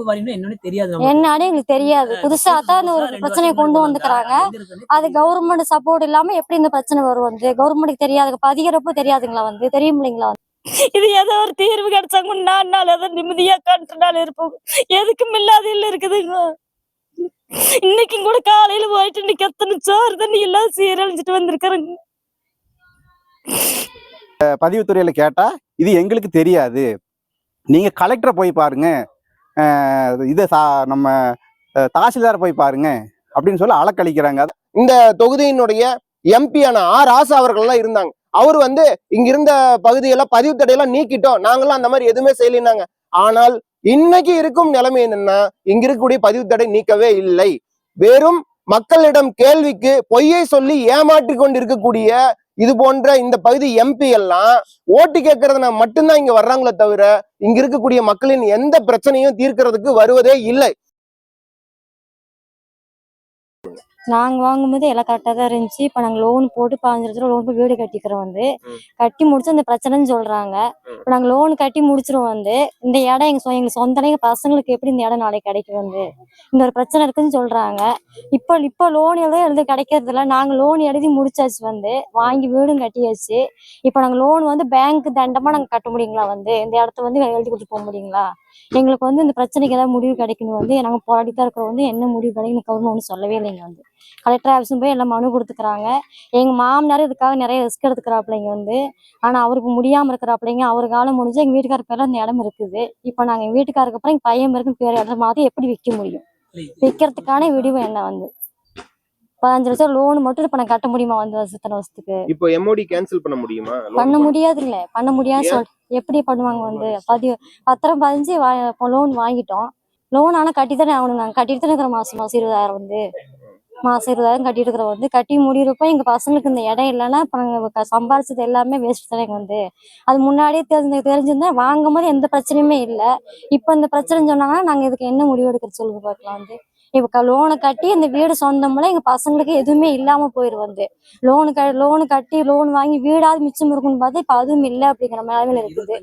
வகுப்பு வாரியம் என்னன்னு தெரியாது. என்னன்னு எங்களுக்கு தெரியாது. புதுசா தான் இந்த ஒரு பிரச்சனையை கொண்டு வந்துக்கிறாங்க. அது. கவர்மெண்ட் சப்போர்ட் இல்லாம எப்படி இந்த பிரச்சனை வரும் வந்து? கவர்மெண்ட்டுக்கு தெரியாது. பதிகிறப்போ தெரியாதுங்களா வந்து? தெரியும் இல்லைங்களா இது ஏதோ ஒரு தீர்வு கிடைச்சாங்க. நான் நாள் ஏதோ நிம்மதியா கண்டு நாள் இருப்போம். எதுக்கும் இல்லாத இல்ல இருக்குதுங்க. இன்னைக்கும் கூட காலையில போயிட்டு இன்னைக்கு எத்தனை சோறு தண்ணி எல்லாம் சீரழிஞ்சிட்டு வந்திருக்காருங்க பதிவுத்துறையில கேட்டா இது எங்களுக்கு தெரியாது. நீங்க கலெக்டரை போய் பாருங்க. இது சா- நம்ம தாசில்தார் போய் பாருங்க அப்படின்னு சொல்லி அலக்கழிக்கிறாங்க. இந்த தொகுதியினுடைய எம்பியான ஆர் ஆசா அவர்கள்லாம் இருந்தாங்க. அவர் வந்து இங்க இருந்த பகுதியெல்லாம் பதிவு தடையெல்லாம் நீக்கிட்டோம். நாங்களாம் அந்த மாதிரி எதுவுமே செய்யலினாங்க ஆனால் இன்னைக்கு இருக்கும் நிலைமை என்னன்னா இங்க இருக்கக்கூடிய பதிவு தடை நீக்கவே இல்லை. வெறும் மக்களிடம் கேள்விக்கு பொய்யை சொல்லி ஏமாற்றி கொண்டு இருக்கக்கூடிய இது போன்ற இந்த பகுதி எம்பி எல்லாம் ஓட்டு கேட்கறதுனா மட்டும்தான் இங்க வர்றாங்களே தவிர இங்க இருக்கக்கூடிய மக்களின் எந்த பிரச்சனையும் தீர்க்கறதுக்கு வருவதே இல்லை. நாங்க வாங்கும்போது எல்லாம் கரெக்டா தான் இருந்துச்சு. இப்ப நாங்க லோன் போட்டு பாஞ்சு லட்ச ரூபா லோன் போட்டு வீடு கட்டிக்கிறோம் வந்து. கட்டி முடிச்சு அந்த பிரச்சனைன்னு சொல்றாங்க. ம். இப்ப நாங்க லோன் கட்டி முடிச்சிரும் வந்து. இந்த இடம் எங்க சொ- எங்க சொந்த எங்க பசங்களுக்கு எப்படி இந்த இடம் நாளைக்கு கிடைக்கும் வந்து? இந்த ஒரு பிரச்சனை இருக்குன்னு சொல்றாங்க. இப்ப இப்ப லோன் எழுத எழுத கிடைக்கிறது இல்ல. நாங்க லோன் எழுதி முடிச்சாச்சு வந்து. வாங்கி வீடும் கட்டியாச்சு. இப்ப நாங்க லோன் வந்து பேங்க் தண்டமா நாங்க கட்ட முடியுங்களா வந்து? இந்த இடத்த வந்து எழுதி கொடுத்து போக முடியுங்களா? எங்களுக்கு வந்து இந்த பிரச்சனைக்கு ஏதாவது முடிவு கிடைக்கணும் வந்து. நாங்க போராடி தான் இருக்கிறோம் வந்து. என்ன முடிவு கிடைக்கும் கவர்மெண்ட் ஒன்றும் சொல்லவே இல்லைங்க வந்து. கலெக்டர் ஆஃபீஸும் போய் எல்லாம் மனு கொடுத்துக்கிறாங்க. எங்க மாமனார் இதுக்காக நிறைய ரிஸ்க் எடுத்துக்கிறாப்பிள்ளைங்க வந்து. ஆனா அவருக்கு முடியாம இருக்கிறாப்பிள்ளைங்க அவர் காலம் முடிஞ்சு எங்க வீட்டுக்கார பேர்ல அந்த இடம் இருக்குது. இப்ப நாங்க எங்க வீட்டுக்காருக்கு அப்புறம் எங்க பையன் பேருக்கு பேர் இடம் மாத்தி எப்படி விற்க முடியும்? விற்கிறதுக்கான விடிவு என்ன வந்து? பதினஞ்சு லட்சம் லோன் மட்டும் இப்ப நான் கட்ட முடியுமா வந்து வருஷத்தனை வருஷத்துக்கு? இப்போ எம்ஓடி கேன்சல் பண்ண முடியுமா? பண்ண முடியாது இல்ல பண்ண முடியாது? சொல் எப்படி பண்ணுவாங்க வந்து? பதிவு பத்திரம் பதிஞ்சு லோன் வாங்கிட்டோம். லோன் ஆனா கட்டி தானே ஆகணும். நாங்க கட்டிட்டு தானே இருக்கிறோம் மாசம் மாசம் இருபதாயிரம் வந்து. மாசம் இருபதாயிரம் கட்டிட்டு இருக்கிறோம் வந்து கட்டி முடியிறப்போ எங்க பசங்களுக்கு இந்த இடம் இல்லைன்னா இப்ப நாங்க சம்பாரிச்சது எல்லாமே வேஸ்ட் தானே வந்து. அது முன்னாடியே தெரிஞ்சு தெரிஞ்சிருந்தா வாங்கும் போது எந்த பிரச்சனையுமே இல்லை. இப்ப இந்த பிரச்சனை சொன்னாங்கன்னா நாங்க இதுக்கு என்ன முடிவு எடுக்கிறது சொல்லுங்க பார்க்கலாம் வந்து. இப்ப லோனை கட்டி இந்த வீடு சொந்தம்ல எங்க பசங்களுக்கு எதுவுமே இல்லாம போயிரும் வந்து லோனு க லோனு கட்டி லோன் வாங்கி வீடாவது மிச்சம் இருக்குன்னு பார்த்தா இப்ப அதுவும் இல்ல அப்படிங்கிற நிலைமையில இருக்குது.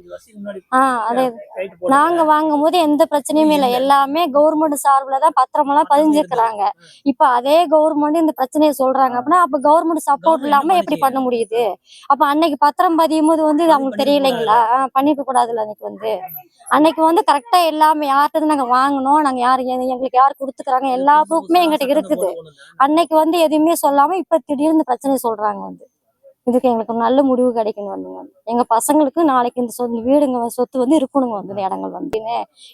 ஆஹ் அதே கைட்டு போடுறாங்க. நாங்க வாங்கும் போது எந்த பிரச்சனையுமே இல்லை. எல்லாமே கவர்மெண்ட் சார்பில் தான் பத்திரமெல்லாம் பதிஞ்சிருக்கிறாங்க. இப்ப அதே கவர்மெண்ட் இந்த பிரச்சனையை சொல்றாங்க அப்படின்னா அப்ப கவர்மெண்ட் சப்போர்ட் இல்லாம எப்படி பண்ண முடியுது? அப்ப அன்னைக்கு பத்திரம் பதியும் போது வந்து அவங்களுக்கு தெரியலைங்களா? ஆஹ் பண்ணிருக்க கூடாதுல்ல அன்னைக்கு வந்து. அன்னைக்கு வந்து கரெக்டா எல்லாமே யார்கிட்ட நாங்க வாங்கினோம் நாங்க யாரு எங்களுக்கு யார் கொடுத்துக்கிறாங்க எல்லா ப்ரூஃப்மே எங்கிட்ட இருக்குது. அன்னைக்கு வந்து எதுவுமே சொல்லாம இப்ப திடீர்னு இந்த பிரச்சனையை சொல்றாங்க வந்து. இதுக்கு எங்களுக்கு நல்ல முடிவு கிடைக்கணும் வந்துங்க எங்க பசங்களுக்கு நாளைக்கு இந்த சொந்த வீடுங்க சொத்து வந்து இருக்கணுங்க வந்து இடங்கள் வந்து.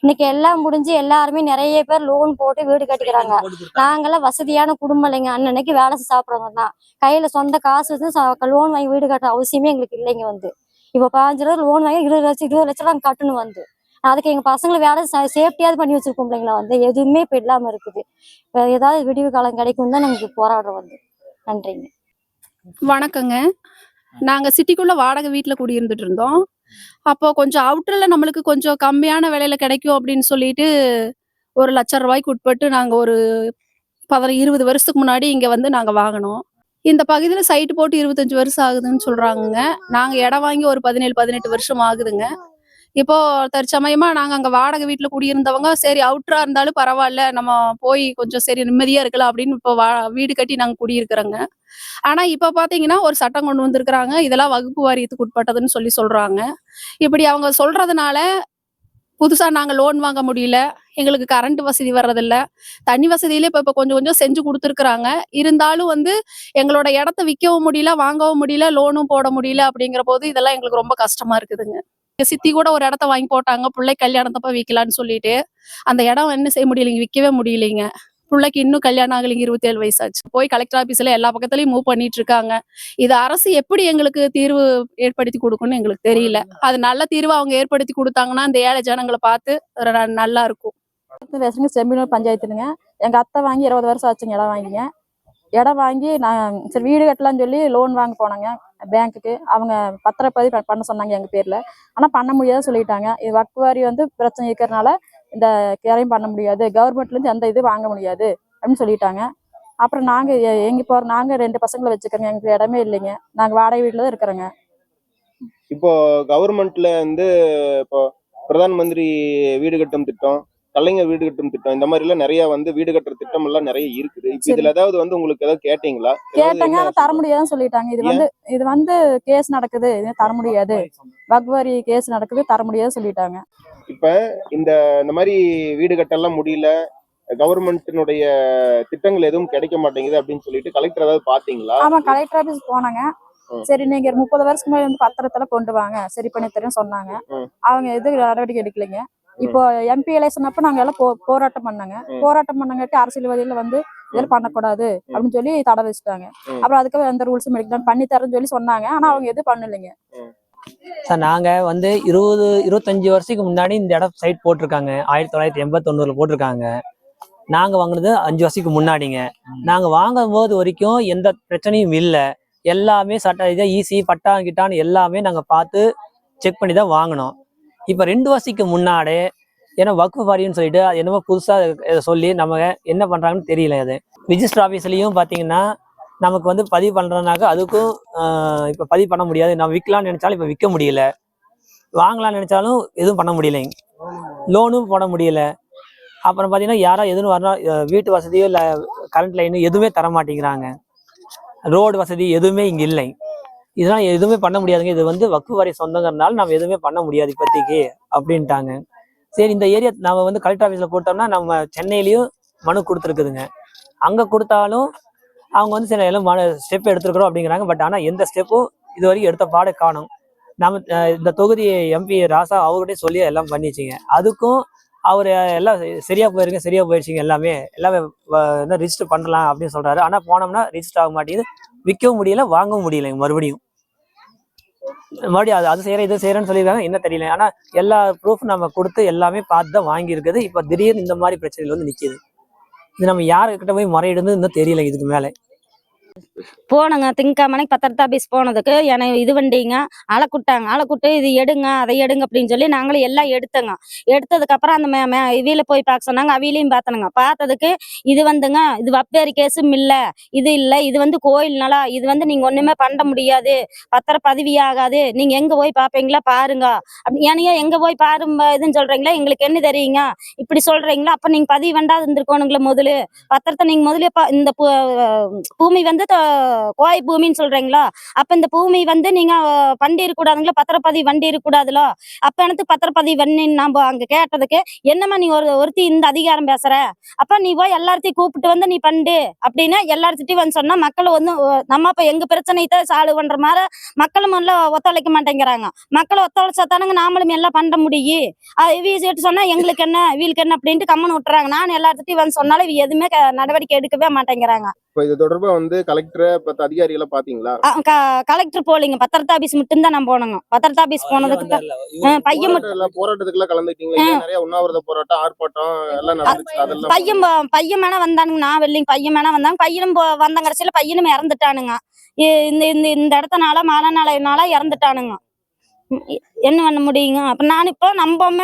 இன்னைக்கு எல்லாம் முடிஞ்சு எல்லாருமே நிறைய பேர் லோன் போட்டு வீடு கட்டிக்கிறாங்க. நாங்கெல்லாம் வசதியான குடும்பம் இல்லைங்க. அன்னன்னைக்கு வேலை சாப்பிட்றவங்க தான். கையில சொந்த காசு வச்சு லோன் வாங்கி வீடு கட்டுற அவசியமே எங்களுக்கு இல்லைங்க வந்து. இப்ப பாஞ்சு ரூபா லோன் வாங்கி இருபது லட்சம் இருபது லட்சம் நாங்க கட்டணும் வந்து. அதுக்கு எங்கள் பசங்களை வேலை சேஃப்டியாவது பண்ணி வச்சிருக்கோம் பிள்ளைங்களா வந்து. எதுவுமே இப்போ இல்லாமல் இருக்குது. இப்போ ஏதாவது விடிவு காலம் கிடைக்கும் தான் நாங்க போராடுறோம் வந்து. நன்றிங்க. வணக்கங்க. நாங்கள் சிட்டிக்குள்ள வாடகை வீட்டில் குடியிருந்துட்டு இருந்தோம். அப்போ கொஞ்சம் அவுட்டர்ல நம்மளுக்கு கொஞ்சம் கம்மியான விலையில கிடைக்கும் அப்படின்னு சொல்லிட்டு ஒரு லட்சம் ரூபாய்க்கு உட்பட்டு நாங்கள் ஒரு பதின இருபது வருஷத்துக்கு முன்னாடி இங்கே வந்து நாங்கள் வாங்கினோம். இந்த பகுதியில் சைட்டு போட்டு இருபத்தஞ்சு வருஷம் ஆகுதுன்னு சொல்கிறாங்கங்க நாங்கள் இடம் வாங்கி ஒரு பதினேழு பதினெட்டு வருஷம் ஆகுதுங்க. இப்போ தற்சமயமா நாங்க அங்க வாடகை வீட்டுல குடியிருந்தவங்க சரி அவுட்ரா இருந்தாலும் பரவாயில்ல நம்ம போய் கொஞ்சம் சரி நிம்மதியா இருக்கலாம் அப்படின்னு இப்போ வா வீடு கட்டி நாங்க குடியிருக்கிறோங்க. ஆனா இப்ப பாத்தீங்கன்னா ஒரு சட்டம் கொண்டு வந்திருக்கிறாங்க. இதெல்லாம் வகுப்பு வாரியத்துக்கு உட்பட்டதுன்னு சொல்லி சொல்றாங்க. இப்படி அவங்க சொல்றதுனால புதுசா நாங்க லோன் வாங்க முடியல. எங்களுக்கு கரண்ட் வசதி வர்றதில்ல. தண்ணி வசதியிலே இப்ப இப்ப கொஞ்சம் கொஞ்சம் செஞ்சு கொடுத்துருக்குறாங்க. இருந்தாலும் வந்து எங்களோட இடத்த விற்கவும் முடியல வாங்கவும் முடியல லோனும் போட முடியல அப்படிங்கிற போது இதெல்லாம் எங்களுக்கு ரொம்ப கஷ்டமா இருக்குதுங்க. சித்தி கூட ஒரு இடத்த வாங்கி போட்டாங்க. பிள்ளை கல்யாணத்தப்ப விற்கலான்னு சொல்லிட்டு. அந்த இடம் என்ன செய்ய முடியலைங்க? விற்கவே முடியலைங்க. பிள்ளைக்கு இன்னும் கல்யாணம் ஆகலைங்க. இருபத்தி ஏழு வயசாச்சு. போய் கலெக்டர் ஆஃபீஸில் எல்லா பக்கத்துலயும் மூவ் பண்ணிட்டு இருக்காங்க. இது அரசு எப்படி எங்களுக்கு தீர்வு ஏற்படுத்தி கொடுக்கும்னு எங்களுக்கு தெரியல. அது நல்ல தீர்வு அவங்க ஏற்படுத்தி கொடுத்தாங்கன்னா அந்த ஏழை ஜனங்களை பார்த்து ந- நல்லா இருக்கும். பேசுங்க செம்பினூர் பஞ்சாயத்துலுங்க எங்க அத்தை வாங்கி இருபது வருஷம் ஆச்சுங்க இடம் வாங்கிங்க. இடம் வாங்கி நான் சரி வீடு கட்டலாம்னு சொல்லி லோன் வாங்க போனாங்க பேங்க்குக்கு அவங்க பத்திரப்பதிவு பண்ண சொன்னாங்க எங்கள் பேரில். ஆனால் பண்ண முடியாதுன்னு சொல்லிட்டாங்க. இது வக்குவாரி வந்து பிரச்சனை இருக்கிறனால இந்த கிரையும் பண்ண முடியாது. கவர்மெண்ட்லேருந்து எந்த இது வாங்க முடியாது அப்படின்னு சொல்லிட்டாங்க. அப்புறம் நாங்கள் எங்கே போகிற நாங்கள் ரெண்டு பசங்களை வச்சுக்கிறோங்க. எங்களுக்கு இடமே இல்லைங்க. நாங்கள் வாடகை வீட்டில் தான் இருக்கிறோங்க. இப்போ கவர்மெண்ட்ல வந்து இப்போ பிரதான் மந்திரி வீடு கட்டும் திட்டம் கலைஞர் வீடு கட்டும் திட்டம் இந்த மாதிரி எல்லாம் நிறைய வந்து வீடு கட்டுற திட்டம் எல்லாம் நிறைய இருக்குது. இப்ப. இதுல ஏதாவது வந்து உங்களுக்கு ஏதாவது கேட்டீங்களா? கேட்டாங்க ஆனா தர முடியாதுன்னு சொல்லிட்டாங்க. இது வந்து இது வந்து கேஸ் நடக்குது. இது தர முடியாது. வக்வாரி கேஸ் நடக்குது. தர முடியாது சொல்லிட்டாங்க. இப்ப இந்த இந்த மாதிரி வீடு கட்டெல்லாம் முடியல. கவர்மெண்ட்டினுடைய திட்டங்கள் எதுவும் கிடைக்க மாட்டேங்குது அப்படின்னு சொல்லிட்டு கலெக்டர் ஏதாவது பாத்தீங்களா? ஆமா கலெக்டர் ஆபீஸ் போனாங்க. சரி நீங்க முப்பது வருஷத்துக்கு முன்னாடி வந்து பத்திரத்துல கொண்டு வாங்க. சரி பண்ணி தரேன்னு சொன்னாங்க. அவங்க எதுக்கு நடவடிக்கை எடுக்கலைங்க. இப்போ எம்பி எலெக்ஷன் அப்ப நாங்க எல்லாம் போ- போராட்டம் பண்ணாங்க. போராட்டம் பண்ணங்காட்டி அரசியல்வாதிகள் வந்து இதெல்லாம் பண்ணக்கூடாது அப்படின்னு சொல்லி தடை வச்சுட்டாங்க. அப்புறம் அதுக்கு எந்த ரூல்ஸும் எடுக்கலாம் பண்ணி தரேன்னு சொல்லி சொன்னாங்க. ஆனா அவங்க எதுவும் பண்ணலைங்க. சார் நாங்கள் வந்து இருபது இருபத்தஞ்சி வருஷத்துக்கு முன்னாடி இந்த இடம் சைட் போட்டிருக்காங்க. ஆயிரத்தி தொள்ளாயிரத்தி எண்பத்தொன்னூறில் போட்டிருக்காங்க. நாங்கள் வாங்கினது அஞ்சு வருஷத்துக்கு முன்னாடிங்க. நாங்கள் வாங்கும் போது வரைக்கும் எந்த பிரச்சனையும் இல்லை. எல்லாமே சட்ட இதாக ஈஸி பட்டா கிட்டான்னு எல்லாமே நாங்கள் பார்த்து செக் பண்ணி தான் வாங்கினோம். இப்போ ரெண்டு வருஷத்துக்கு முன்னாடி ஏன்னா வக்ஃபு வாரியம்னு சொல்லிட்டு அது என்னமோ புதுசாக சொல்லி நம்ம என்ன பண்ணுறாங்கன்னு தெரியல அது. ரிஜிஸ்டர் ஆஃபீஸ்லேயும் பார்த்தீங்கன்னா நமக்கு வந்து பதிவு பண்ணுறதுனாக்க அதுக்கும் இப்போ பதிவு பண்ண முடியாது. நம்ம விற்கலாம்னு நினச்சாலும் இப்போ விற்க முடியல. வாங்கலாம்னு நினச்சாலும் எதுவும் பண்ண முடியலைங்க லோனும் போட முடியல. அப்புறம் பார்த்தீங்கன்னா யாரோ எதுவும் வரணும் வீட்டு வசதியோ இல்லை கரண்ட் லைனு எதுவுமே தர மாட்டேங்கிறாங்க ரோடு வசதி எதுவுமே இங்கே இல்லை. இதெல்லாம் எதுவுமே பண்ண முடியாதுங்க. இது வந்து வக்கு வரை சொந்தங்கிறதுனால நம்ம எதுவுமே பண்ண முடியாது இப்போதைக்கு அப்படின்ட்டாங்க. சரி இந்த ஏரியா நம்ம வந்து கலெக்டர் ஆஃபீஸில் கொடுத்தோம்னா நம்ம சென்னையிலையும் மனு கொடுத்துருக்குதுங்க. அங்கே கொடுத்தாலும் அவங்க வந்து சில எல்லாம் ஸ்டெப் எடுத்துருக்குறோம் அப்படிங்கிறாங்க. பட் ஆனால் எந்த ஸ்டெப்பும் இது வரைக்கும் எடுத்த பாட காணும். நம்ம இந்த தொகுதி எம்பி ராசா அவர்கிட்டே சொல்லி எல்லாம் பண்ணிச்சுங்க. அதுக்கும் அவர் எல்லாம் சரியாக போயிருங்க சரியாக போயிடுச்சுங்க எல்லாமே. எல்லாமே என்ன ரிஜிஸ்டர் பண்ணலாம் அப்படின்னு சொல்கிறாரு ஆனால் போனோம்னா ரிஜிஸ்டர் ஆக மாட்டேங்குது. விற்கவும் முடியல வாங்கவும் முடியல மறுபடியும். மறுபடியும் அது அது செய்யறேன் இது செய்கிறேன்னு சொல்லியிருக்காங்க என்ன தெரியல. ஆனா எல்லா ப்ரூஃப் நம்ம கொடுத்து எல்லாமே பார்த்து தான் வாங்கியிருக்குது. இப்போ திடீர்னு இந்த மாதிரி பிரச்சனைகள் வந்து நிக்குது. இது நம்ம யாருக்கிட்ட போய் முறையிடுன்னு இன்னும் தெரியல இதுக்கு மேலே. போனங்க திங்கமனைக்கு பத்திரத்து ஆபீஸ் போனதுக்கு எனக்கு இது வண்டிங்க. அலக்குட்டாங்க அலக்குட்டு இது எடுங்க அதை எடுங்க அப்படின்னு சொல்லி நாங்களும் எல்லாம் எடுத்தோங்க. எடுத்ததுக்கு அப்புறம் அந்த மே- மே- இவியில போய் பார்க்க சொன்னாங்க. அவியிலையும் பார்த்தனுங்க. பார்த்ததுக்கு இது வந்துங்க இது வப்பேரி கேஸும் இல்ல. இது இல்ல. இது வந்து கோயில் இது வந்து நீங்க ஒண்ணுமே பண்ண முடியாது. பத்திர பதிவி ஆகாது. நீங்க எங்க போய் பார்ப்பீங்களா பாருங்க. அப்படி ஏனையா எங்க போய் பாருங்க இதுன்னு சொல்றீங்களா? எங்களுக்கு என்ன தெரியுங்க? இப்படி சொல்றீங்களா? அப்ப நீங்க பதிவு வேண்டாது இருந்திருக்கணுங்களா முதல்ல பத்திரத்தை நீங்க முதல்ல இந்த பூ- பூமி வந்து வந்து கோய் பூமின்னு சொல்றீங்களா? அப்ப இந்த பூமி வந்து நீங்க வண்டி இருக்கக்கூடாதுங்களா? பத்திரப்பதிவு வண்டி இருக்கக்கூடாதுல? அப்ப எனக்கு பத்திரப்பதிவு வண்ணின்னு நம்ம அங்க கேட்டதுக்கு என்னம்மா நீ ஒரு ஒருத்தி இந்த அதிகாரம் பேசுற? அப்ப நீ போய் எல்லார்த்தையும் கூப்பிட்டு வந்து நீ பண்ணு அப்படின்னா எல்லார்த்திட்டையும் வந்து சொன்னா மக்கள் வந்து நம்ம இப்ப எங்க பிரச்சனை தான் சால்வ் பண்ற மாதிரி மக்களும் எல்லாம் ஒத்துழைக்க மாட்டேங்கிறாங்க. மக்கள் ஒத்துழைச்சா தானுங்க நாமளும் எல்லாம் பண்ண முடியும் வீசிட்டு சொன்னா எங்களுக்கு என்ன வீலுக்கு என்ன அப்படின்ட்டு கம்மன் விட்டுறாங்க. நான் எல்லார்த்திட்டையும் வந்து சொன்னாலும் எதுவுமே நடவடிக்கை எடுக்கவே மாட்டேங்கிறாங்க. இப்போ இது தொடர்பாக வந்து கலெக்டரை பத்த அதிகாரிகளை பாத்தீங்களா? கலெக்டர் போலிங்க பத்திரத்து ஆபீஸ் மட்டும் தான் நான் போனோங்க. பத்திரத்து ஆபீஸ் போனதுக்கு பையன் மட்டும் போராட்டம் எல்லாம் போராட்டத்துக்கு எல்லாம் கலந்துட்டீங்களா இல்ல நிறைய உண்ணாவிரத போராட்டம் ஆர்ப்பாட்டம் எல்லாம் நடந்துச்சு அதெல்லாம் பையன் பையன் மேனா வந்தானுங்க நான் வெள்ளிங்க பையன் மேனா வந்தாங்க பையனும் வந்த கடைசியில பையனும் இறந்துட்டானுங்க. இந்த இந்த இந்த இடத்தனால மழை நாளைனால இறந்துட்டானுங்க. என்ன பண்ண முடியுங்க? அப்ப நான் இப்போ நம்பாம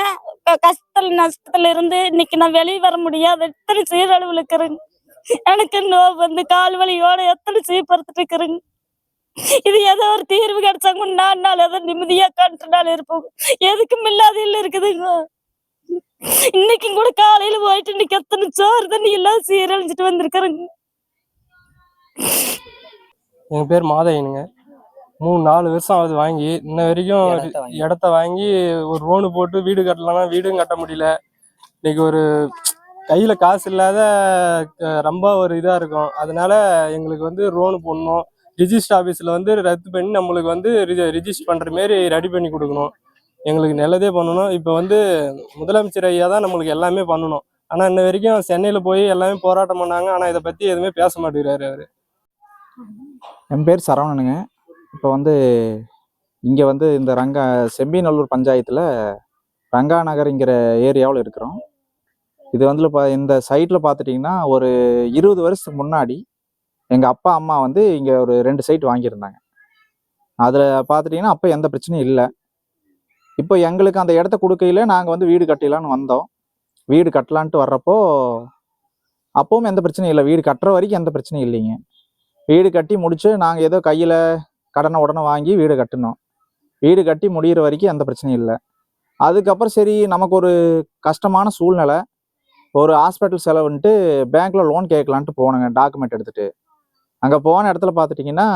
கஷ்டத்துல நஷ்டத்துல இருந்து இன்னைக்கு நான் வெளியே வர முடியாது. எத்தனை சீரழிவுல இருக்கிறேங்க எனக்கு நோவு வந்து கால் வலியோட எத்தனை சீப்பறுத்துட்டு இருக்கிறேங்க இது ஏதோ ஒரு தீர்வு கிடைச்சாங்க நான் நாள் ஏதோ நிம்மதியா கண்டு நாள் இருப்போம். எதுக்கும் இல்லாத இல்ல இருக்குதுங்க இன்னைக்கும் கூட காலையில போயிட்டு இன்னைக்கு எத்தனை சோறு தண்ணி எல்லாம் சீரழிஞ்சிட்டு வந்திருக்கிறேங்க என் பேர் மாதையனுங்க மூணு நாலு வருஷம் ஆகுது வாங்கி. இன்ன வரைக்கும் இடத்த வாங்கி. ஒரு லோனு போட்டு வீடு கட்டலாம்னா வீடும் கட்ட முடியல. இன்னைக்கு ஒரு கையில் காசு இல்லாத ரொம்ப ஒரு இதாக இருக்கும். அதனால எங்களுக்கு வந்து லோனு போடணும். ரிஜிஸ்டர் ஆஃபீஸில் வந்து ரத்து பண்ணி நம்மளுக்கு வந்து ரிஜிஸ்டர் பண்ணுற மாரி ரெடி பண்ணி கொடுக்கணும். எங்களுக்கு நல்லதே பண்ணணும். இப்போ வந்து முதலமைச்சர் ஐயா தான் நம்மளுக்கு எல்லாமே பண்ணணும். ஆனால் இன்ன வரைக்கும் சென்னையில் போய் எல்லாமே போராட்டம் பண்ணாங்க. ஆனால் இதை பற்றி எதுவுமே பேச மாட்டேங்கிறாரு அவர். என் பேர் சரவணனுங்க. இப்போ வந்து இங்கே வந்து இந்த ரங்கா செம்பிநல்லூர் பஞ்சாயத்தில் ரங்கா நகர்ங்கிற ஏரியாவில் இருக்கிறோம். இது வந்து பா இந்த சைட்டில் பார்த்துட்டிங்கன்னா ஒரு இருபது வருஷத்துக்கு முன்னாடி எங்கள் அப்பா அம்மா வந்து இங்கே ஒரு ரெண்டு சைட் வாங்கியிருந்தாங்க. அதில் பார்த்துட்டிங்கன்னா அப்போ எந்த பிரச்சனையும் இல்லை. இப்போ எங்களுக்கு அந்த இடத்த கொடுக்கையில நாங்கள் வந்து வீடு கட்டிடலான்னு வந்தோம். வீடு கட்டலான்ட்டு வர்றப்போ அப்பவும் எந்த பிரச்சனையும் இல்லை. வீடு கட்டுற வரைக்கும் எந்த பிரச்சனையும் இல்லைங்க. வீடு கட்டி முடிச்சு நாங்கள் ஏதோ கையில் கடனை உடனே வாங்கி வீடு கட்டினோம். வீடு கட்டி முடியிற வரைக்கும் எந்த பிரச்சனையும் இல்லை. அதுக்கப்புறம் சரி நமக்கு ஒரு கஷ்டமான சூழ்நிலை. ஒரு ஹாஸ்பிட்டல் செலவுன்ட்டு பேங்க்ல லோன் கேட்கலான்ட்டு போனேங்க டாக்குமெண்ட் எடுத்துட்டு. அங்கே போன இடத்துல பார்த்துட்டிங்கன்னா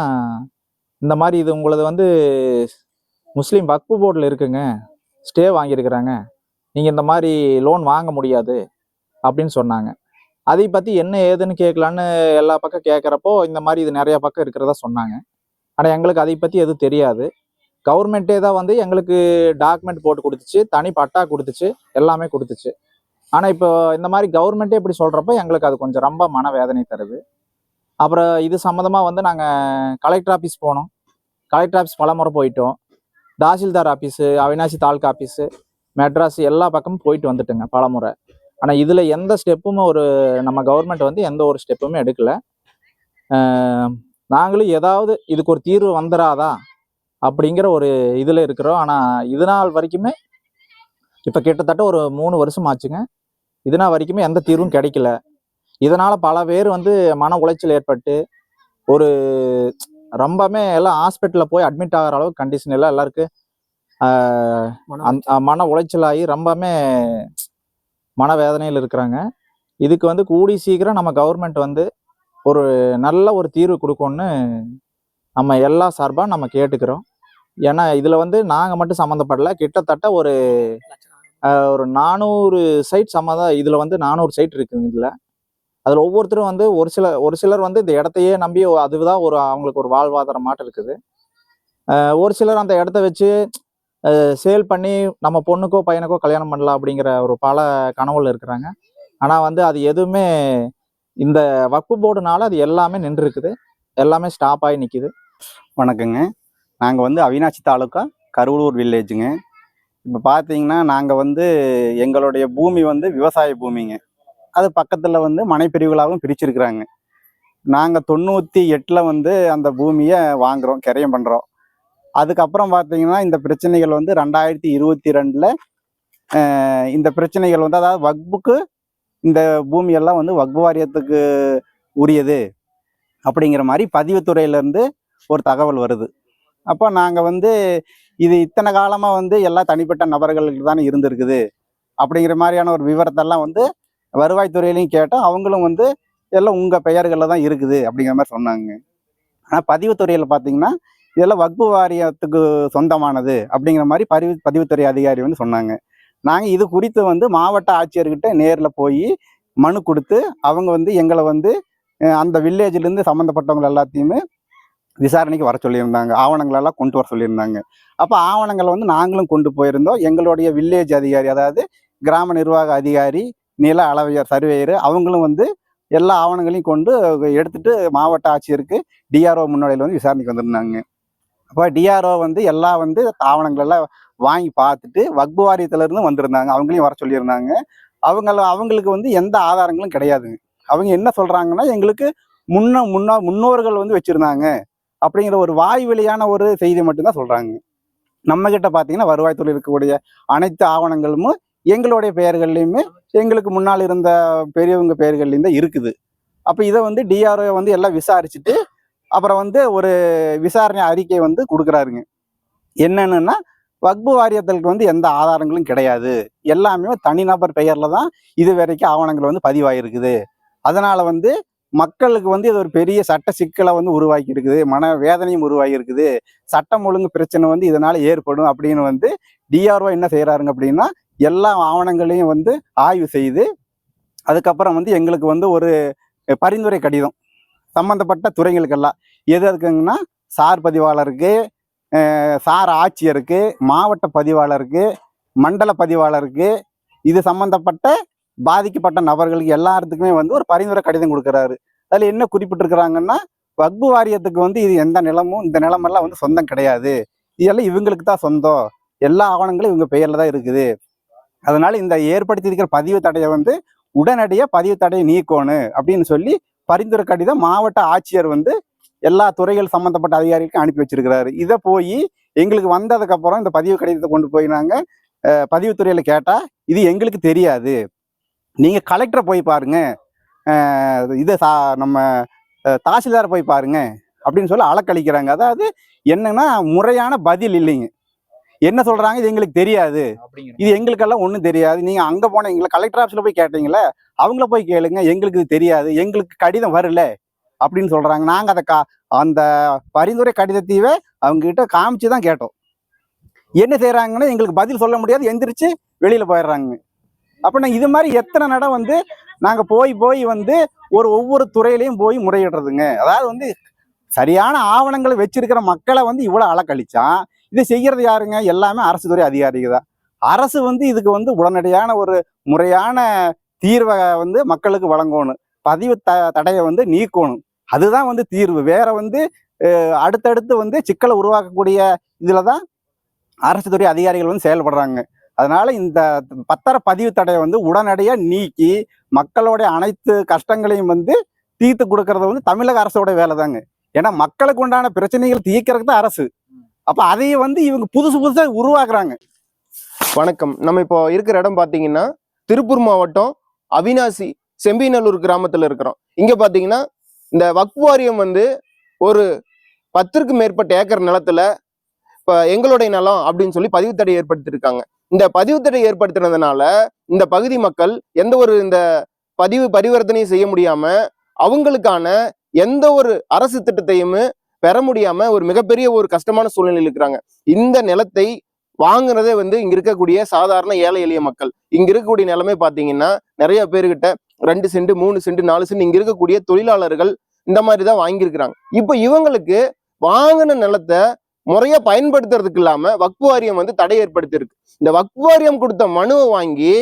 இந்த மாதிரி இது உங்களது வந்து முஸ்லீம் வக்ஃபு போர்டில் இருக்குங்க. ஸ்டே வாங்கியிருக்கிறாங்க. நீங்கள் இந்த மாதிரி லோன் வாங்க முடியாது அப்படின்னு சொன்னாங்க. அதை பற்றி என்ன ஏதுன்னு கேட்கலான்னு எல்லா பக்கம் கேட்குறப்போ இந்த மாதிரி இது நிறையா பக்கம் இருக்கிறதா சொன்னாங்க. ஆனால் எங்களுக்கு அதை பற்றி எதுவும் தெரியாது. கவர்மெண்ட்டே தான் வந்து எங்களுக்கு டாக்குமெண்ட் போட்டு கொடுத்துச்சு தனி பட்டா கொடுத்துச்சு எல்லாமே கொடுத்துச்சு. ஆனால் இப்போ இந்த மாதிரி கவர்மெண்ட்டே இப்படி சொல்கிறப்ப எங்களுக்கு அது கொஞ்சம் ரொம்ப மனவேதனை தருது. அப்புறம் இது சம்மந்தமாக வந்து நாங்கள் கலெக்டர் ஆஃபீஸ் போனோம். கலெக்டர் ஆஃபீஸ் பலமுறை போயிட்டோம். தாசில்தார் ஆஃபீஸு அவினாசி தாலுக்கா ஆஃபீஸு மெட்ராஸ் எல்லா பக்கமும் போயிட்டு வந்துட்டுங்க பலமுறை ஆனால் இதில் எந்த ஸ்டெப்புமே ஒரு நம்ம கவர்மெண்ட் வந்து எந்த ஒரு ஸ்டெப்புமே எடுக்கலை. நாங்களும் ஏதாவது இதுக்கு ஒரு தீர்வு வந்துடாதா அப்படிங்கிற ஒரு இதில் இருக்கிறோம். ஆனால் இது நாள் வரைக்குமே இப்போ கிட்டத்தட்ட ஒரு மூணு வருஷம் ஆச்சுங்க இது நாள் வரைக்குமே எந்த தீர்வும் கிடைக்கல. இதனால பல பேர் வந்து மன உளைச்சல் ஏற்பட்டு ஒரு ரொம்பவுமே எல்லாம் ஹாஸ்பிட்டலில் போய் அட்மிட் ஆகிற அளவுக்கு கண்டிஷன் எல்லாம் எல்லாருக்கும் மன உளைச்சலாகி ரொம்பவுமே மனவேதனையில் இருக்கிறாங்க. இதுக்கு வந்து கூடி சீக்கிரம் நம்ம கவர்மெண்ட் வந்து ஒரு நல்ல ஒரு தீர்வு கொடுக்கணும்னு நம்ம எல்லா சார்பாக நம்ம கேட்டுக்கிறோம். ஏன்னா இதில் வந்து நாங்கள் மட்டும் சம்மந்தப்படல. கிட்டத்தட்ட ஒரு ஒரு நானூறு சைட் சம்மந்தம் இதில் வந்து நானூறு சைட் இருக்குங்க இதில். அதில் ஒவ்வொருத்தரும் வந்து ஒரு சில ஒரு சிலர் வந்து இந்த இடத்தையே நம்பி அதுதான் ஒரு அவங்களுக்கு ஒரு வாழ்வாதாரம் மாட்டம் இருக்குது. ஒரு சிலர் அந்த இடத்த வச்சு சேல் பண்ணி நம்ம பொண்ணுக்கோ பையனுக்கோ கல்யாணம் பண்ணலாம் அப்படிங்கிற ஒரு பல கனவுகள் இருக்கிறாங்க. ஆனால் வந்து அது எதுவுமே இந்த வக்பு போர்டுனால அது எல்லாமே நின்று இருக்குது எல்லாமே ஸ்டாப் ஆகி நிற்கிது வணக்கங்க. நாங்கள் வந்து அவினாசி தாலுக்கா கருவலூர் வில்லேஜுங்க இப்போ பார்த்தீங்கன்னா நாங்கள் வந்து எங்களுடைய பூமி வந்து விவசாய பூமிங்க. அது பக்கத்தில் வந்து மனைப்பிரிவுகளாகவும் பிரிச்சிருக்கிறாங்க. நாங்கள் தொண்ணூற்றி எட்டில் வந்து அந்த பூமியை வாங்குகிறோம் கிரயம் பண்ணுறோம் அதுக்கப்புறம் பார்த்தீங்கன்னா இந்த பிரச்சனைகள் வந்து ரெண்டாயிரத்தி இருபத்தி ரெண்டில் இந்த பிரச்சனைகள் வந்து அதாவது வக்புக்கு இந்த பூமியெல்லாம் வந்து வக்பு வாரியத்துக்கு உரியது அப்படிங்கிற மாதிரி பதிவுத்துறையிலேருந்து ஒரு தகவல் வருது. அப்போ நாங்கள் வந்து இது இத்தனை காலமாக வந்து எல்லா தனிப்பட்ட நபர்களுக்கு தானே இருந்திருக்குது. அப்படிங்கிற மாதிரியான ஒரு விவரத்தெல்லாம் வந்து வருவாய்த்துறையிலையும் கேட்டோம். அவங்களும் வந்து எல்லாம் உங்கள் பெயர்களில் தான் இருக்குது அப்படிங்கிற மாதிரி சொன்னாங்க. ஆனால் பதிவுத்துறையில் பார்த்தீங்கன்னா இதெல்லாம் வக்பு வாரியத்துக்கு சொந்தமானது அப்படிங்கிற மாதிரி பதிவு பதிவுத்துறை அதிகாரி வந்து சொன்னாங்க. நாங்கள் இது குறித்து வந்து மாவட்ட ஆட்சியர்கிட்ட நேரில் போய் மனு கொடுத்து அவங்க வந்து எங்களை வந்து அந்த வில்லேஜ்லேருந்து சம்மந்தப்பட்டவங்க எல்லாத்தையுமே விசாரணைக்கு வர சொல்லியிருந்தாங்க. ஆவணங்களெல்லாம் கொண்டு வர சொல்லியிருந்தாங்க. அப்போ ஆவணங்களை வந்து நாங்களும் கொண்டு போயிருந்தோம். எங்களுடைய வில்லேஜ் அதிகாரி அதாவது கிராம நிர்வாக அதிகாரி நில அளவையர் சர்வேயர் அவங்களும் வந்து எல்லா ஆவணங்களையும் கொண்டு எடுத்துட்டு மாவட்ட ஆட்சியருக்கு டிஆர்ஓ முன்னாடியில் வந்து விசாரணைக்கு வந்திருந்தாங்க. அப்போ டிஆர்ஓ வந்து எல்லாம் வந்து ஆவணங்களெல்லாம் வாங்கி பார்த்துட்டு வக்பு வாரியத்திலேருந்து வந்திருந்தாங்க. அவங்களையும் வர சொல்லியிருந்தாங்க. அவங்கள அவங்களுக்கு வந்து எந்த ஆதாரங்களும் கிடையாதுங்க. அவங்க என்ன சொல்கிறாங்கன்னா எங்களுக்கு முன்ன முன்னா முன்னோர்கள் வந்து வச்சுருந்தாங்க. அப்படிங்கிற ஒரு வாய் வழியான ஒரு செய்தி மட்டும்தான் சொல்கிறாங்க நம்ம கிட்ட பார்த்தீங்கன்னா வருவாய்த்துறை இருக்கக்கூடிய அனைத்து ஆவணங்களும் எங்களுடைய பெயர்கள்லையுமே எங்களுக்கு முன்னால் இருந்த பெரியவங்க பெயர்கள்லையும் தான் இருக்குது. அப்போ இதை வந்து டிஆர்ஓ வந்து எல்லாம் விசாரிச்சுட்டு அப்புறம் வந்து ஒரு விசாரணை அறிக்கை வந்து கொடுக்குறாருங்க. என்னென்னா வக்பு வாரியத்திற்கு வந்து எந்த ஆதாரங்களும் கிடையாது. எல்லாமே தனிநபர் பெயரில் தான் இது வரைக்கும் ஆவணங்கள் வந்து பதிவாயிருக்குது. அதனால் வந்து மக்களுக்கு வந்து இது ஒரு பெரிய சட்ட சிக்கலை வந்து உருவாக்கி இருக்குது மன வேதனையும் உருவாகி இருக்குது சட்டம் ஒழுங்கு பிரச்சனை வந்து இதனால ஏற்படும் அப்படின்னு வந்து டிஆர்ஓ என்ன செய்யறாருங்க அப்படின்னா எல்லா ஆவணங்களையும் வந்து ஆய்வு செய்து அதுக்கப்புறம் வந்து எங்களுக்கு வந்து ஒரு பரிந்துரை கடிதம். சம்பந்தப்பட்ட துறைகளுக்கெல்லாம். எது இருக்குங்கன்னா சார் பதிவாளருக்கு சார் ஆட்சியருக்கு மாவட்ட பதிவாளருக்கு மண்டல பதிவாளருக்கு இது சம்பந்தப்பட்ட பாதிக்கப்பட்ட நபர்களுக்கு எல்லாத்துக்குமே வந்து ஒரு பரிந்துரை கடிதம் கொடுக்குறாரு. அதில் என்ன குறிப்பிட்டிருக்கிறாங்கன்னா வக்பு வாரியத்துக்கு வந்து இது எந்த நிலமும் இந்த நிலமெல்லாம் வந்து சொந்தம் கிடையாது. இதெல்லாம் இவங்களுக்கு தான் சொந்தம். எல்லா ஆவணங்களும் இவங்க பெயரில் தான் இருக்குது. அதனால இந்த ஏற்படுத்தியிருக்கிற பதிவு தடையை வந்து உடனடியாக பதிவு தடையை நீக்கணும் அப்படின்னு சொல்லி பரிந்துரை கடிதம் மாவட்ட ஆட்சியர் வந்து எல்லா துறைகள் சம்மந்தப்பட்ட அதிகாரிகளுக்கும் அனுப்பி வச்சிருக்கிறாரு. இதை போய் எங்களுக்கு வந்ததுக்கப்புறம் இந்த பதிவு கடிதத்தை கொண்டு போய் நாங்கள் பதிவுத்துறையில் கேட்டால் இது எங்களுக்கு தெரியாது. நீங்கள் கலெக்டரை போய் பாருங்க. அஹ் இது சா நம்ம தாசில்தாரை போய் பாருங்க. அப்படின்னு சொல்லி அலக்கழிக்கிறாங்க. அதாவது என்னன்னா முறையான பதில் இல்லைங்க. என்ன சொல்றாங்க? இது எங்களுக்கு தெரியாது. இது எங்களுக்கெல்லாம் ஒண்ணும் தெரியாது. நீங்க அங்க போனீங்களா கலெக்டர் ஆஃபீஸ்ல போய் கேட்டீங்களே அவங்கள போய் கேளுங்க. எங்களுக்கு இது தெரியாது. எங்களுக்கு கடிதம் வரல. அப்படின்னு சொல்றாங்க. நாங்க அதை கா அந்த பரிந்துரை கடிதத்தையே அவங்க கிட்ட காமிச்சு தான் கேட்டோம். என்ன செய்றாங்கன்னு எங்களுக்கு பதில் சொல்ல முடியாது. எந்திரிச்சு வெளியில போயிடுறாங்க. அப்ப நான் இது மாதிரி எத்தனை நட வந்து நாங்க போய் போய் வந்து ஒரு ஒவ்வொரு துறையிலையும் போய் முறையிடுறதுங்க. அதாவது வந்து சரியான ஆவணங்களை வச்சிருக்கிற மக்களை வந்து இவ்வளவு அலக்கழிச்சான் இதை செய்யறது யாருங்க? எல்லாமே அரசு துறை அதிகாரிகள் தான். அரசு வந்து இதுக்கு வந்து உடனடியான ஒரு முறையான தீர்வை வந்து மக்களுக்கு வழங்கணும். பதிவு த தடையை வந்து நீக்கணும். அதுதான் வந்து தீர்வு. வேற வந்து அடுத்தடுத்து வந்து சிக்கலை உருவாக்கக்கூடிய இதுல தான் அரசு துறை அதிகாரிகள் வந்து செயல்படுறாங்க. அதனால இந்த பத்திர பதிவு தடையை வந்து உடனடியாக நீக்கி மக்களுடைய அனைத்து கஷ்டங்களையும் வந்து தீர்த்து கொடுக்கறது வந்து தமிழக அரசோட வேலை தாங்க ஏன்னா மக்களுக்கு உண்டான பிரச்சனைகள் தீர்க்கறதுக்கு தான் அரசு. அப்போ அதையும் வந்து இவங்க புதுசு புதுசாக உருவாக்குறாங்க. வணக்கம். நம்ம இப்போ இருக்கிற இடம் பார்த்தீங்கன்னா திருப்பூர் மாவட்டம் அவினாசி செம்பிநல்லூர் கிராமத்தில் இருக்கிறோம். இங்கே பார்த்தீங்கன்னா இந்த வக்ஃப் வாரியம் வந்து ஒரு பத்திற்கு மேற்பட்ட ஏக்கர் நிலத்தில் இப்போ எங்களுடைய நிலம் அப்படின்னு சொல்லி பதிவு தடை ஏற்படுத்தியிருக்காங்க இந்த பதிவு தடை ஏற்படுத்தினதுனால இந்த பகுதி மக்கள் எந்த ஒரு இந்த பதிவு பரிவர்த்தனையும் செய்ய முடியாம அவங்களுக்கான எந்த ஒரு அரசு திட்டத்தையும் பெற முடியாம ஒரு மிகப்பெரிய ஒரு கஷ்டமான சூழ்நிலையில் இருக்கிறாங்க. இந்த நிலத்தை வாங்குறதே வந்து இங்க இருக்கக்கூடிய சாதாரண ஏழை எளிய மக்கள். இங்க இருக்கக்கூடிய நிலைமை பாத்தீங்கன்னா நிறைய பேர்கிட்ட ரெண்டு சென்ட் மூணு சென்ட் நாலு சென்ட் இங்க இருக்கக்கூடிய தொழிலாளர்கள் இந்த மாதிரி தான் வாங்கியிருக்கிறாங்க. இப்போ இவங்களுக்கு வாங்கின நிலத்தை முறையா பயன்படுத்துறதுக்கு இல்லாம வக்ஃபு வாரியம் வந்து தடை ஏற்படுத்தியிருக்கு. இந்த வக்ஃபு வாரியம் கொடுத்த மனுவை வாங்கி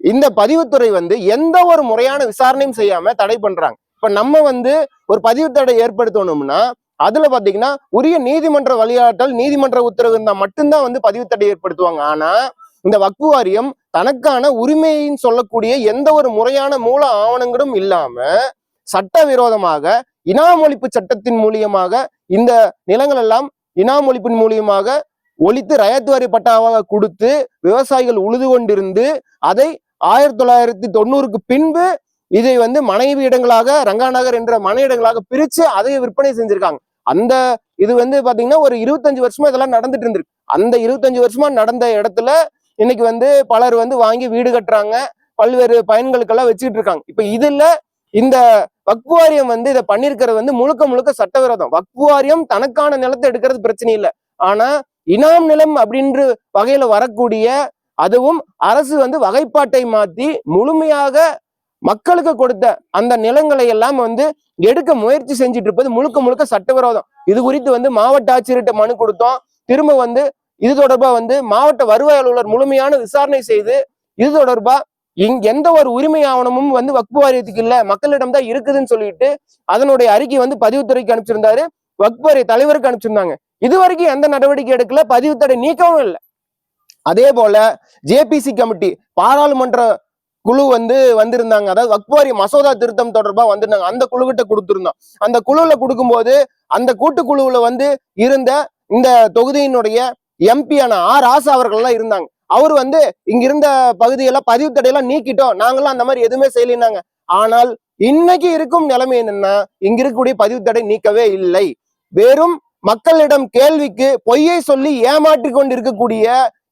இந்த பதிவுத்துறை வந்து எந்த ஒரு முறையான விசாரணையும் செய்யாம தடை பண்றாங்க. இப்ப நம்ம வந்து ஒரு பதிவு தடை ஏற்படுத்தணும்னா அதுல பாத்தீங்கன்னா உரிய நீதிமன்ற வழிகாட்டல் நீதிமன்ற உத்தரவு இருந்தா மட்டும்தான் வந்து பதிவு தடை ஏற்படுத்துவாங்க. ஆனா இந்த வக்ஃபு வாரியம் தனக்கான உரிமைன்னு சொல்லக்கூடிய எந்த ஒரு முறையான மூல ஆவணங்களும் இல்லாம சட்டவிரோதமாக இனாமொழிப்பு சட்டத்தின் மூலியமாக இந்த நிலங்கள் எல்லாம் இனாம் ஒழிப்பின் மூலியமாக ஒழித்து ரயத்து வரி பட்டாவாக கொடுத்து விவசாயிகள் உழுது கொண்டிருந்து அதை ஆயிரத்தி தொள்ளாயிரத்தி தொண்ணூறுக்கு பின்பு இதை வந்து மனைவி இடங்களாக ரங்காநகர் என்ற மனை இடங்களாக பிரிச்சு அதை விற்பனை செஞ்சிருக்காங்க. அந்த இது வந்து பாத்தீங்கன்னா ஒரு இருபத்தஞ்சு வருஷமா இதெல்லாம் நடந்துட்டு இருந்திருக்கு. அந்த இருபத்தஞ்சு வருஷமா நடந்த இடத்துல இன்னைக்கு வந்து பலர் வந்து வாங்கி வீடு கட்டுறாங்க. பல்வேறு பயன்களுக்கெல்லாம் வச்சுக்கிட்டு இருக்காங்க. இப்ப இதுல இந்த வக்ஃபு வாரியம் வந்து இதை பண்ணிருக்கிறது வந்து முழுக்க முழுக்க சட்டவிரோதம். வக்ஃபு வாரியம் தனக்கான நிலத்தை எடுக்கிறது பிரச்சனை இல்லை. ஆனா இனாம் நிலம் அப்படின்ற வகையில வரக்கூடிய அதுவும் அரசு வந்து வகைப்பாட்டை மாத்தி முழுமையாக மக்களுக்கு கொடுத்த அந்த நிலங்களை எல்லாம் வந்து எடுக்க முயற்சி செஞ்சுட்டு இருப்பது முழுக்க முழுக்க சட்டவிரோதம். இது குறித்து வந்து மாவட்ட ஆட்சியர்கிட்ட மனு கொடுத்தோம். திரும்ப வந்து இது தொடர்பா வந்து மாவட்ட வருவாய் அலுவலர் முழுமையான விசாரணை செய்து இது தொடர்பா இங் எந்த ஒரு உரிமை ஆவணமும் வந்து வக்பு வாரியத்துக்கு இல்ல. மக்களிடம் தான் இருக்குதுன்னு சொல்லிட்டு அதனுடைய அறிக்கை வந்து பதிவுத்துறைக்கு அனுப்பிச்சிருந்தாரு. வக்பு வாரிய தலைவருக்கு அனுப்பிச்சிருந்தாங்க. இது வரைக்கும் எந்த நடவடிக்கை எடுக்கல. பதிவுத்தடை நீக்கவும் இல்லை. அதே போல ஜேபிசி கமிட்டி பாராளுமன்ற குழு வந்து வந்திருந்தாங்க. அதாவது வக்பாரி மசோதா திருத்தம் தொடர்பா வந்திருந்தாங்க. அந்த குழுகிட்ட கொடுத்திருந்தோம். அந்த குழுவில் கொடுக்கும்போது அந்த கூட்டுக்குழுவுல வந்து இருந்த இந்த தொகுதியினுடைய எம்பியான ஆர் ராசா அவர்கள்லாம் இருந்தாங்க. அவர் வந்து இங்க இருந்த பகுதியெல்லாம் பதிவு தடையெல்லாம் நீக்கிட்டோம். நாங்களாம் அந்த மாதிரி எதுவுமே செய்யலினாங்க ஆனால் இன்னைக்கு இருக்கும் நிலைமை என்னன்னா இங்க இருக்கக்கூடிய பதிவு தடை நீக்கவே இல்லை. வெறும் மக்களிடம் கேள்விக்கு பொய்யை சொல்லி ஏமாற்றி கொண்டு இருக்கக்கூடிய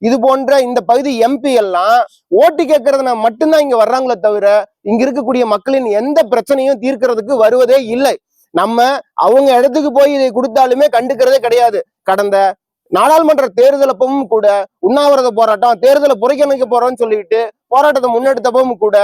இது போன்ற இந்த பகுதி எம்பி எல்லாம் ஓட்டு கேட்கறதுனா மட்டும்தான் இங்க வர்றாங்களே தவிர இங்க இருக்கக்கூடிய மக்களின் எந்த பிரச்சனையும் தீர்க்கிறதுக்கு வருவதே இல்லை. நம்ம அவங்க இடத்துக்கு போய் இதை கொடுத்தாலுமே கண்டுக்கிறதே கிடையாது. கடந்த நாடாளுமன்ற தேர்தல் அப்பவும் கூட உண்ணாவிரத போராட்டம் தேர்தலை புறக்கணிக்க போறோம்னு சொல்லிட்டு போராட்டத்தை முன்னெடுத்தப்பவும் கூட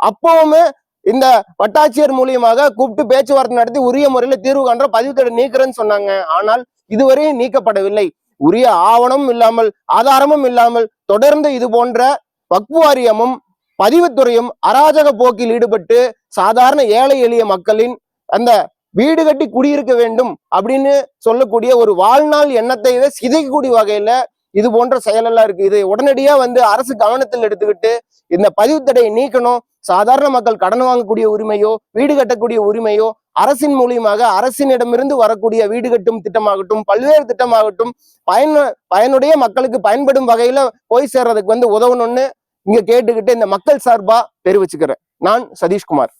அப்பவுமே இந்த வட்டாட்சியர் மூலியமாக கூப்பிட்டு பேச்சுவார்த்தை நடத்தி உரிய முறையில தீர்வு காண்ற பதிவுத்தடை நீக்கிறேன்னு சொன்னாங்க. ஆனால் இதுவரையும் நீக்கப்படவில்லை. உரிய ஆவணமும் இல்லாமல் ஆதாரமும் இல்லாமல் தொடர்ந்து இது போன்ற வக்ஃபு வாரியமும் பதிவுத்துறையும் அராஜக போக்கில் ஈடுபட்டு சாதாரண ஏழை எளிய மக்களின் அந்த வீடு கட்டி குடியிருக்க வேண்டும் அப்படின்னு சொல்லக்கூடிய ஒரு வாழ்நாள் எண்ணத்தை சிதைக்கக்கூடிய வகையில இது போன்ற செயலெல்லாம் இருக்கு. இதை உடனடியா வந்து அரசு கவனத்தில் எடுத்துக்கிட்டு இந்த பதிவு தடையை நீக்கணும். சாதாரண மக்கள் கடன் வாங்கக்கூடிய உரிமையோ வீடு கட்டக்கூடிய உரிமையோ அரசின் மூலியமாக அரசினிடமிருந்து வரக்கூடிய வீடு கட்டும் திட்டமாகட்டும் பல்வேறு திட்டமாகட்டும் பயன் பயனுடைய மக்களுக்கு பயன்படும் வகையில போய் சேர்றதுக்கு வந்து உதவணும்னு இங்க கேட்டுக்கிட்டு இந்த மக்கள் சார்பா தெரிவிச்சுக்கிறேன். நான் சதீஷ்குமார்.